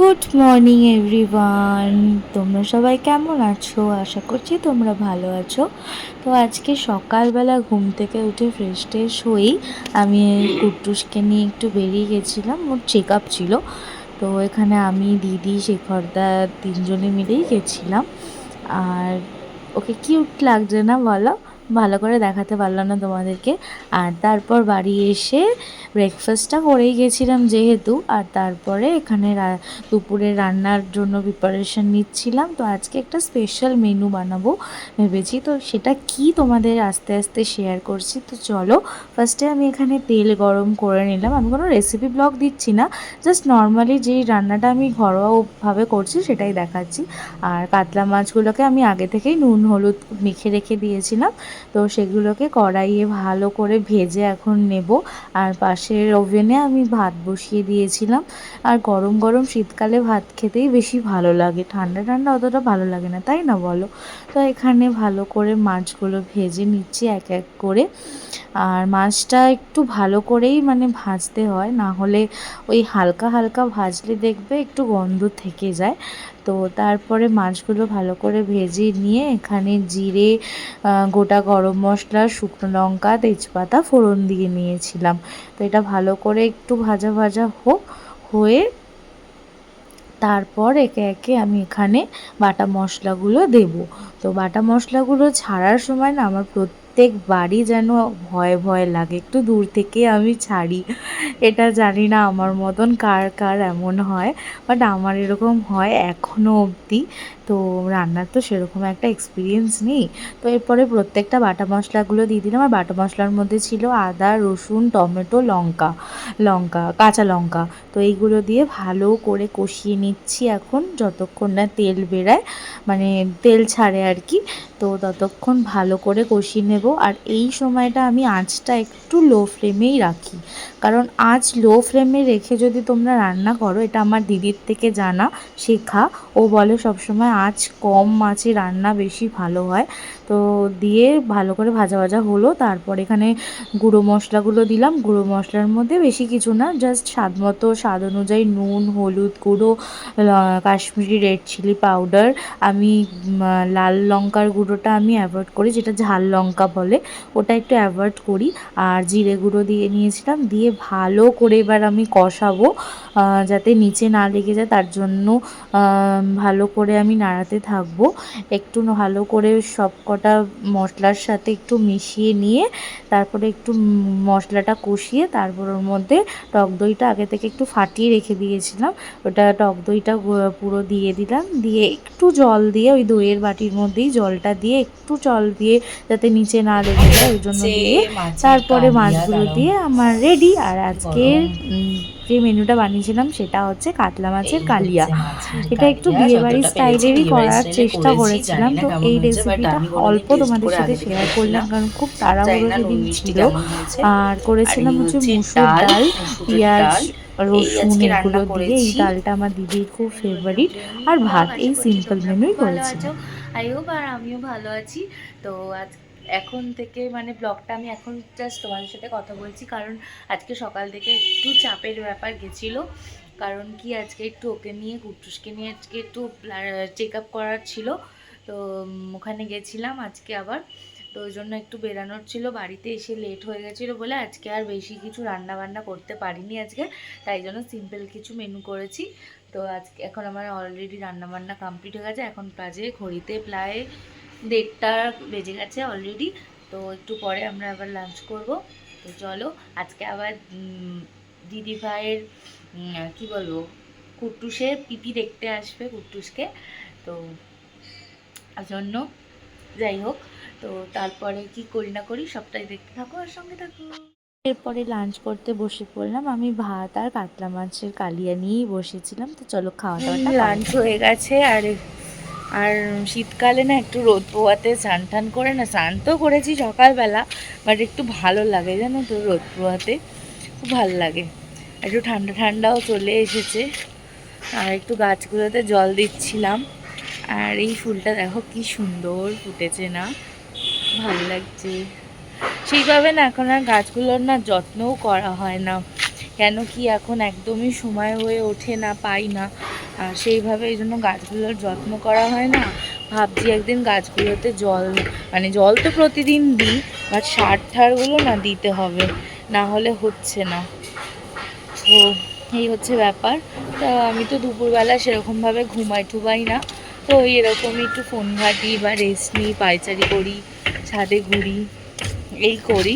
Good morning everyone তোমরা সবাই কেমন আছো? আশা করছি তোমরা ভালো আছো। তো আজকে সকালবেলা ঘুম থেকে উঠে ফ্রেশ ট্রেশ হয়েই আমি কুট্টুসকে নিয়ে একটু বেরিয়ে গেছিলাম। ওর চেক আপ ছিল। তো এখানে আমি, দিদি, শেখরদা তিনজনে মিলেই গেছিলাম। আর ওকে কিউট লাগছে না বলো? ভালো করে দেখাতে পারলাম না তোমাদেরকে। আর তারপর বাড়ি এসে ব্রেকফাস্টটা করেই গেছিলাম যেহেতু। আর তারপরে এখানে দুপুরে রান্নার জন্য প্রিপারেশন নিচ্ছিলাম। তো আজকে একটা স্পেশাল মেনু বানাবো ভেবেছি। তো সেটা কি তোমাদের আস্তে আস্তে শেয়ার করছি? তো চলো ফার্স্টে আমি এখানে তেল গরম করে নিলাম। আমি কোনো রেসিপি ব্লগ দিচ্ছি না। জাস্ট নর্মালি যেই রান্নাটা আমি ঘরোয়াভাবে করছি সেটাই দেখাচ্ছি। আর কাতলা মাছগুলোকে আমি আগে থেকেই নুন, হলুদ মেখে রেখে দিয়েছিলাম। তো সেগুলোকে কড়াইয়ে ভালো করে ভেজে এখন নেব। আর পাশের ওভেনে আমি ভাত বসিয়ে দিয়েছিলাম। আর গরম গরম শীতকালে ভাত খেতেই বেশি ভালো লাগে। ঠান্ডা ঠান্ডা অতটা ভালো লাগে না, তাই না বলো? তো এখানে ভালো করে মাছগুলো ভেজে নিচ্ছি এক এক করে। আর মাছটা একটু ভালো করেই মানে ভাজতে হয়, না হলে ওই হালকা হালকা ভাজলে দেখবে একটু গন্ধ থেকে যায়। তো তারপরে মাছগুলো ভালো করে ভেজে নিয়ে এখানে জিরে গোটা গরম মশলা, শুকনো লঙ্কা, তেজপাতা ফোড়ন দিয়ে নিয়েছিলাম। তো এটা ভালো করে একটু ভাজা ভাজা হোক, হয়ে তারপর একে একে আমি এখানে বাটা মশলাগুলো দেব। তো বাটা মশলাগুলো ছাড়ার সময় না আমার প্রত্যেকবারই যেন ভয় ভয় লাগে। একটু দূর থেকে আমি ছাড়ি। এটা জানি না আমার মতন কার কার এমন হয় বাট আমার এরকম হয় এখনও অবধি। তো রান্নার তো সেরকম একটা এক্সপিরিয়েন্স নেই। তো এরপরে প্রত্যেকটা বাটা মশলাগুলো দিয়ে দিলাম। আর বাটা মশলার মধ্যে ছিল আদা, রসুন, টমেটো, লঙ্কা লঙ্কা, কাঁচা লঙ্কা। তো এইগুলো দিয়ে ভালো করে কষিয়ে নিচ্ছি এখন। যতক্ষণ না তেল বেরায় মানে তেল ছাড়ে আর কি। তো ততক্ষণ ভালো করে কষিয়ে নেব। আর এই সময়টা আমি আঁচটা একটু লো ফ্লেমেই রাখি। কারণ আঁচ লো ফ্লেমে রেখে যদি তোমরা রান্না করো, এটা আমার দিদির থেকে জানা, শেখা। ও বলে সবসময় আঁচ কম আঁচে রান্না বেশি ভালো হয়। তো দিয়ে ভালো করে ভাজা ভাজা হলো। তারপর এখানে গুঁড়ো মশলাগুলো দিলাম। গুঁড়ো মশলার মধ্যে বেশি কিছু না জাস্ট স্বাদ মতো, স্বাদ অনুযায়ী নুন, হলুদ গুঁড়ো কাশ্মীরি রেড চিলি পাউডার আমি লাল লঙ্কার গুঁড়োটা আমি অ্যাভয়েড করি, যেটা ঝাল লঙ্কা বলে, ওটা একটু অ্যাভয়েড করি। আর জিরে গুঁড়ো দিয়ে নিয়েছিলাম, দিয়ে ভালো করে এবার আমি কষাবো যাতে নিচে না লেগে যায়। তার জন্য ভালো করে আমি নাড়াতে থাকব। একটু ভালো করে সব কটা মশলার সাথে একটু মিশিয়ে নিয়ে তারপরে একটু মশলাটা কষিয়ে তারপর ওর মধ্যে টক দইটা আগে থেকে একটু ফাটিয়ে রেখে দিয়েছিলাম। ওটা টক দইটা পুরো দিয়ে দিলাম। দিয়ে একটু জল দিয়ে ওই দইয়ের বাটির মধ্যেই জলটা দিয়ে একটু জল দিয়ে যাতে নিচে না লেগে যায় ওই জন্য দিয়ে তারপরে মাছগুলো দিয়ে আমার রেডি। আর আজকের যে মেনুটা বানিয়েছিলাম সেটা হচ্ছে কাতলা মাছের কালিয়া। এটা একটু বিয়ে বাড়ির স্টাইলেরই করার চেষ্টা করেছিলাম। তো এই রেসিপিটা অল্প তোমাদের সাথে শেয়ার করলাম কারণ খুব তাড়াহুড়ো সেদিন ছিল আর করেছিলাম হচ্ছে মুসুর ডাল পেঁয়াজ রসুন এগুলো দিয়ে এই ডালটা আমার দিদির খুব ফেভারিট আর ভাত এই সিম্পল মেনুই করেছিলাম। আই হোপ আর আমিও ভালো আছি। তো আজ এখন থেকে মানে ব্লগটা আমি এখন জাস্ট তোমাদের সাথে কথা বলছি, কারণ আজকে সকাল থেকে একটু চাপের ব্যাপার গেছিল। কারণ কি আজকে একটু ওকে নিয়ে, কুটুসকে নিয়ে আজকে একটু চেক আপ করার ছিল। তো ওখানে গেছিলাম আজকে আবার। তো ওই জন্য একটু বেরানোর ছিল, বাড়িতে এসে লেট হয়ে গেছিল বলে আজকে আর বেশি কিছু রান্না বান্না করতে পারিনি আজকে। তাই জন্য সিম্পল কিছু মেনু করেছি। তো আজকে, এখন আমার অলরেডি রান্নাবান্না কমপ্লিট হয়ে গেছে। এখন বাজে ঘড়িতে প্রায় দেড়টা বেজে গেছে অলরেডি তো একটু পরে আমরা আবার লাঞ্চ করব। তো চলো আজকে আবার দিদি ভাইয়ের কি বলব কুট্টুসের পিপি দেখতে আসবে কুট্টুসকে। তো জন্য যাই হোক তো তারপরে কি করি না করি সবটাই দেখতে থাকো আর সঙ্গে থাকো। এরপরে লাঞ্চ করতে বসে পড়লাম আমি ভাত আর কাতলা মাছের কালিয়া নিয়েই বসেছিলাম। তো চলো খাওয়া দাওয়াটা লাঞ্চ হয়ে গেছে আর আর শীতকালে না একটু রোদ পোয়াতে স্নান টান করে না, স্নান তো করেছি সকালবেলা বাট একটু ভালো লাগে জানো তো রোদ পোয়াতে খুব ভালো লাগে। একটু ঠান্ডা ঠান্ডাও চলে এসেছে। আর একটু গাছগুলোতে জল দিচ্ছিলাম। আর এই ফুলটা দেখো কি সুন্দর ফুটেছে না, ভালো লাগছে। সেইভাবে না এখন আর গাছগুলোর না যত্নও করা হয় না। কেন কি এখন একদমই সময় হয়ে ওঠে না, পাই না। আর সেইভাবে এই জন্য গাছগুলোর যত্ন করা হয় না। ভাবছি একদিন গাছগুলোতে জল মানে জল তো প্রতিদিন দিই বাট সার ঠারগুলো না দিতে হবে, না হলে হচ্ছে না। তো এই হচ্ছে ব্যাপার। তা আমি তো দুপুরবেলা সেরকমভাবে ঘুমাই টুবাই না। তো এরকমই একটু ফোন ঘাঁটি বা রেস্ট নিই, পায়চারি করি, ছাদে ঘুরি, এই করি।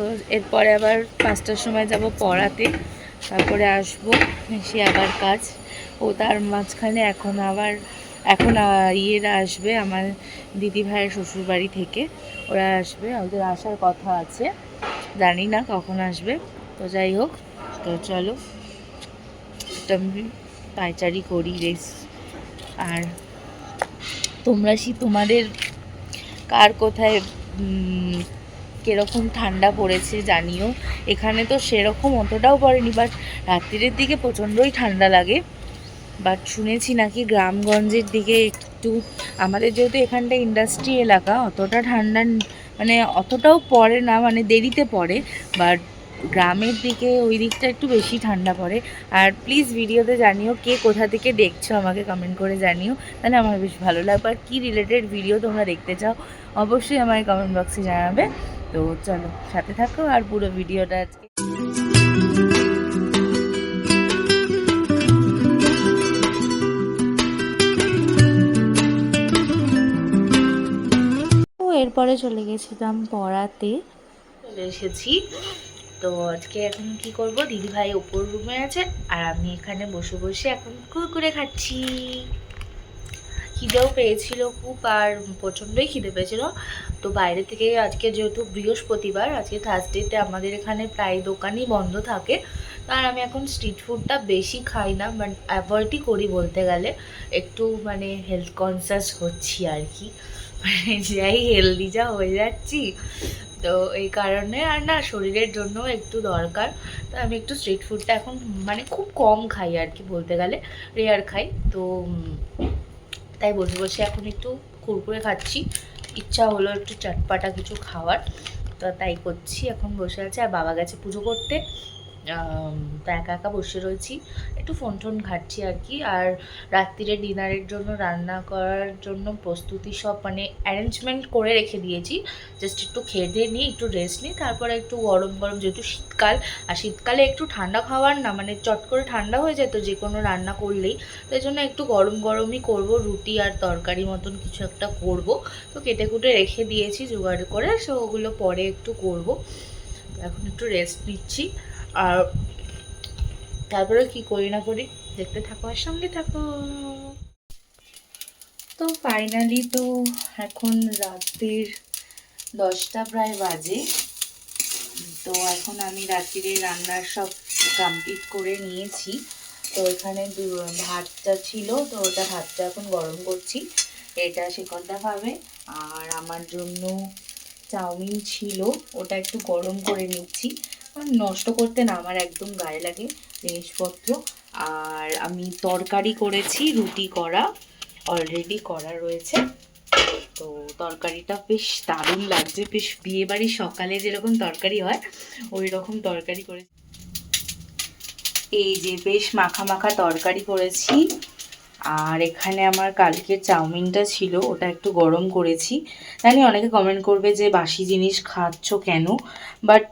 তো এরপরে আবার পাঁচটার সময় যাব পড়াতে। তারপরে আসব, এসে আবার কাজ। ও তার মাঝখানে এখন আবার, এখন ইয়েরা আসবে আমার দিদি ভাইয়ের শ্বশুরবাড়ি থেকে। ওরা আসবে, ওদের আসার কথা আছে। জানি না কখন আসবে। তো যাই হোক, তো চলো। আমি পায়চারি করি রেস। আর তোমরা কি তোমাদের কার কোথায় কীরকম ঠান্ডা পড়েছে জানিও। এখানে তো সেরকম অতটাও পড়েনি বাট রাত্রির দিকে প্রচণ্ডই ঠান্ডা লাগে। বাট শুনেছি নাকি গ্রামগঞ্জের দিকে একটু, আমাদের যেহেতু এখানটা ইন্ডাস্ট্রি এলাকা, অতটা ঠান্ডা মানে অতটাও পড়ে না মানে দেরিতে পড়ে। বাট গ্রামের দিকে ওই দিকটা একটু বেশি ঠান্ডা পড়ে। আর প্লিজ ভিডিওতে জানিও কে কোথা থেকে দেখছ, আমাকে কমেন্ট করে জানিও। তাহলে আমার বেশ ভালো লাগবে। আর কী রিলেটেড ভিডিও তোমরা দেখতে চাও, অবশ্যই আমার কমেন্ট বক্সে জানাবে। তো চলো সাথে থাকো আর পুরো ভিডিওটা আজকে। এরপরে চলে গেছিলাম পড়াতে। চলে এসেছি। তো আজকে এখন কি করব? দিদি ভাই ওপর রুমে আছে আর আমি এখানে বসে বসে এখন কুরকুরে খাচ্ছি। খিদেও পেয়েছিল খুব আর প্রচণ্ডই খিদে পেয়েছিল। তো বাইরে থেকে আজকে যেহেতু বৃহস্পতিবার, আজকে থার্সডেতে আমাদের এখানে প্রায় দোকানই বন্ধ থাকে। আর আমি এখন স্ট্রিট ফুডটা বেশি খাই না বাট অ্যাভয়েডই করি বলতে গেলে। একটু মানে হেলথ কনসিয়াস হচ্ছি আর কি। মানে যাই হেলদি যা হয়ে যাচ্ছি। তো এই কারণে আর না শরীরের জন্য একটু দরকার। তো আমি একটু স্ট্রিট ফুডটা এখন মানে খুব কম খাই আর কি বলতে গেলে। রেয়ার খাই। তো তাই বসে বসে এখন একটু কুরকুরে খাচ্ছি। ইচ্ছা হলো একটু চটপাটা কিছু খাওয়ার। তো তাই করছি, এখন বসে আছে। আর বাবা গেছে পুজো করতে। একা একা বসে রয়েছি। একটু ফোন টোন ঘাটছি আর কি। আর রাত্রিরে ডিনারের জন্য, রান্না করার জন্য প্রস্তুতি সব মানে অ্যারেঞ্জমেন্ট করে রেখে দিয়েছি। জাস্ট একটু খেয়ে দিয়ে নিই, একটু রেস্ট নিই, তারপরে একটু গরম গরম যেহেতু শীতকাল, আর শীতকালে একটু ঠান্ডা খাওয়ার না মানে চট করে ঠান্ডা হয়ে যায় তো যে কোনো রান্না করলেই। তো এই জন্য একটু গরম গরমই করব, রুটি আর তরকারি মতন কিছু একটা করব। তো কেটে কুটে রেখে দিয়েছি, জোগাড় করে, সো ওগুলো পরে একটু করব। এখন একটু রেস্ট নিচ্ছি। আর তারপরে কি করি না করি? দেখতে থাকো আর সঙ্গে থাকো। তো ফাইনালি তো এখন রাত্রির দশটা প্রায় বাজে। তো এখন আমি রাত্রিরে রান্নার সব কমপ্লিট করে নিয়েছি। তো এখানে ভাতটা ছিল, তো ওটা ভাতটা এখন গরম করছি। এটা শিকলটা খাবে আর আমার জন্য চাউমিন ছিল, ওটা একটু গরম করে নিচ্ছি। নষ্ট করতে না আমার একদম গায়ে লাগে জিনিসপত্র। আর আমি তরকারি করেছি, রুটি করা অলরেডি করা রয়েছে। তো তরকারিটা বেশ দারুণ লাগছে, বেশ বিয়ে বাড়ির সকালে যেরকম তরকারি হয় ওই রকম তরকারি করে এই যে বেশ মাখা মাখা তরকারি করেছি। আর এখানে আমার কালকে চাউমিনটা ছিল, ওটা একটু গরম করেছি। জানি অনেকে কমেন্ট করবে যে, বাসি জিনিস খাচ্ছ কেন? বাট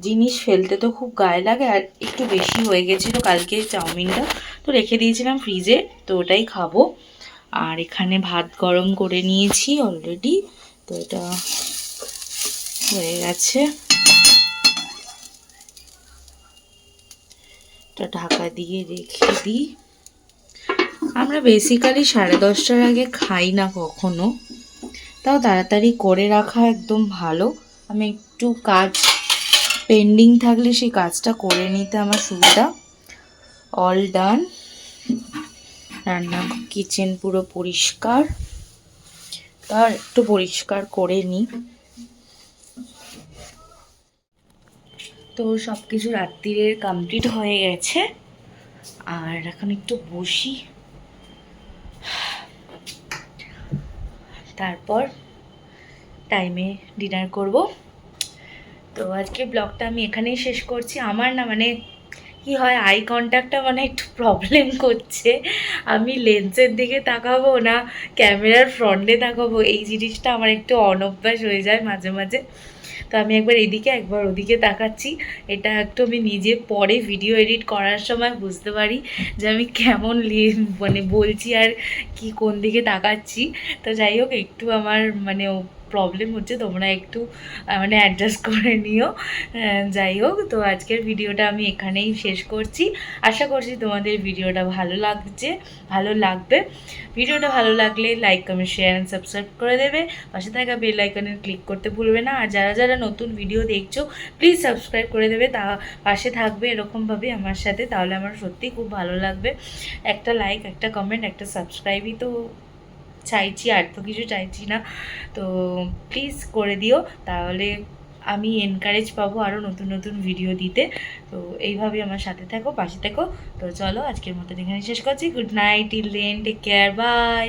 জিনিস ফেলতে তো খুব গায়ে লাগে, আর একটু বেশি হয়ে গেছিল কালকে চাউমিনটা। তো রেখে দিয়েছিলাম ফ্রিজে তো ওটাই খাব। আর এখানে ভাত গরম করে নিয়েছি অলরেডি তো এটা হয়ে গেছে। ঢাকা দিয়ে রেখে দিই। আমরা বেসিক্যালি সাড়ে দশটার আগে খাই না কখনো। তাও তাড়াতাড়ি করে রাখা একদম ভালো। আমি একটু কাজ পেন্ডিং থাকলে সেই কাজটা করে নিতে আমার সুবিধা। অল ডান রান্না কিচেন পুরো পরিষ্কার। তার একটু পরিষ্কার করে নিই তো সব কিছু রাত্রিরের কমপ্লিট হয়ে গেছে। আর এখন একটু বসি। তারপর টাইমে ডিনার করব। তো আজকে ব্লগটা আমি এখানেই শেষ করছি। আমার না মানে কি হয় আই কন্ট্যাক্টটা মানে একটু প্রবলেম করছে। আমি লেন্সের দিকে তাকাবো না ক্যামেরার ফ্রন্টে তাকাবো, এই জিনিসটা আমার একটু অনভ্যাস হয়ে যায় মাঝে মাঝে। তো আমি একবার এদিকে, একবার ওদিকে তাকাচ্ছি। এটা একটু আমি নিজে পরে ভিডিও এডিট করার সময় বুঝতে পারি যে আমি কেমন মানে বলছি আর কি কোন দিকে তাকাচ্ছি। তো যাই হোক, একটু আমার মানে প্রবলেম হচ্ছে, তোমরা একটু মানে অ্যাডজাস্ট করে নিও। যাই হোক, তো আজকের ভিডিওটা আমি এখানেই শেষ করছি। আশা করছি তোমাদের ভিডিওটা ভালো লাগছে, ভালো লাগবে। ভিডিওটা ভালো লাগলে like comment share and subscribe করে দেবে। পাশে থাকা বেল আইকনে ক্লিক করতে ভুলবে না। আর যারা যারা নতুন ভিডিও দেখছ প্লিজ সাবস্ক্রাইব করে দেবে। তা পাশে থাকবে এরকমভাবে আমার সাথে, তাহলে আমার সত্যিই খুব ভালো লাগবে। একটা লাইক একটা কমেন্ট একটা সাবস্ক্রাইবই তো চাইছি আর তো কিছু চাইছি না। তো প্লিজ করে দিও, তাহলে আমি এনকারেজ পাবো আরও নতুন নতুন ভিডিও দিতে। তো এইভাবেই আমার সাথে থাকো, পাশে থাকো। তো চলো আজকের মতো এখানে শেষ করছি। Good night I'll take care bye